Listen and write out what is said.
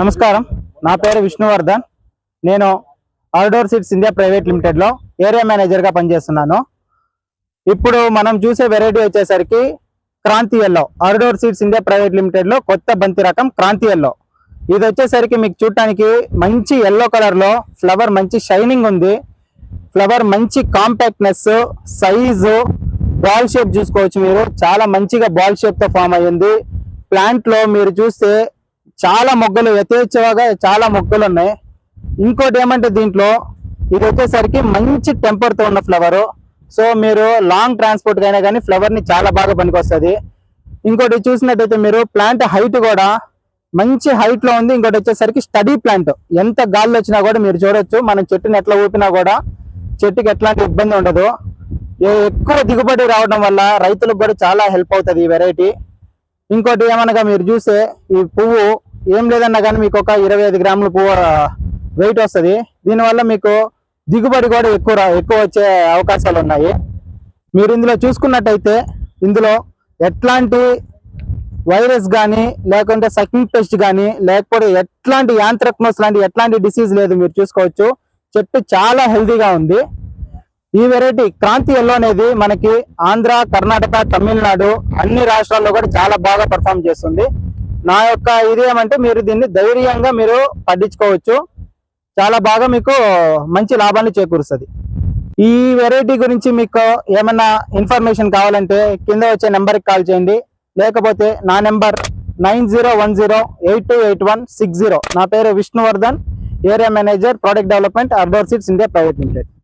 నమస్కారం. నా పేరు విష్ణువర్ధన్. నేను ఆర్డోర్ సీడ్స్ ఇండియా ప్రైవేట్ లిమిటెడ్లో ఏరియా మేనేజర్గా పనిచేస్తున్నాను. ఇప్పుడు మనం చూసే వెరైటీ వచ్చేసరికి Kranti yellow Ardor seeds India private లిమిటెడ్లో కొత్త బంతి రకం క్రాంతి ఎల్లో ఇది వచ్చేసరికి మీకు చూడటానికి మంచి ఎల్లో కలర్లో ఫ్లవర్ మంచి షైనింగ్ ఉంది. ఫ్లవర్ మంచి కాంపాక్ట్నెస్ సైజు బాల్ షేప్ చూసుకోవచ్చు మీరు. చాలా మంచిగా బాల్ షేప్తో ఫామ్ అయ్యింది. ప్లాంట్లో మీరు చూస్తే చాలా మొగ్గలు యథేచ్ఛగా చాలా మొగ్గలు ఉన్నాయి ఇంకోటి ఏమంటే దీంట్లో ఇది వచ్చేసరికి మంచి టెంపర్తో ఉన్న ఫ్లవరు. సో మీరు లాంగ్ ట్రాన్స్పోర్ట్ అయినా కానీ ఫ్లవర్ని చాలా బాగా పనికొస్తుంది. ఇంకోటి చూసినట్టయితే మీరు ప్లాంట్ హైట్ కూడా మంచి హైట్లో ఉంది. ఇంకోటి వచ్చేసరికి స్టడీ ప్లాంట్. ఎంత గాల్లో వచ్చినా కూడా మీరు చూడొచ్చు. మనం చెట్టుని ఎట్లా ఊపినా కూడా చెట్టుకి ఎట్లాంటి ఇబ్బంది ఉండదు. ఎక్కువ దిగుబడి రావడం వల్ల రైతులకు కూడా చాలా హెల్ప్ అవుతుంది ఈ వెరైటీ. ఇంకోటి ఏమనగా మీరు చూసే ఈ పువ్వు ఏం లేదన్నా కానీ మీకు ఒక ఇరవై ఐదు గ్రాముల పువ్వు వెయిట్ వస్తుంది. దీనివల్ల మీకు దిగుబడి కూడా ఎక్కువ రా- ఎక్కువ వచ్చే అవకాశాలు ఉన్నాయి. మీరు ఇందులో చూసుకున్నట్టయితే ఇందులో ఎట్లాంటి వైరస్ కానీ లేకుంటే సకింగ్ పెస్ట్ కానీ లేకపోతే ఎట్లాంటి యాంత్రక్నోస్ లాంటి ఎట్లాంటి డిసీజ్ లేదు మీరు చూసుకోవచ్చు. చెట్టు చాలా హెల్దీగా ఉంది. ఈ వెరైటీ క్రాంతి ఎల్లో అనేది మనకి ఆంధ్ర కర్ణాటక తమిళనాడు అన్ని రాష్ట్రాల్లో కూడా చాలా బాగా పర్ఫామ్ చేస్తుంది. నా యొక్క ఇది ఏమంటే మీరు దీన్ని ధైర్యంగా మీరు పండించుకోవచ్చు చాలా బాగా మీకు మంచి లాభాన్ని చేకూరుస్తుంది. ఈ వెరైటీ గురించి మీకు ఏమన్నా ఇన్ఫర్మేషన్ కావాలంటే కింద వచ్చే నెంబర్కి కాల్ చేయండి. లేకపోతే నా number nine zero one zero eight two eight one six zero. నా పేరు Vishnuvardhan area manager product development Ardor seeds India private limited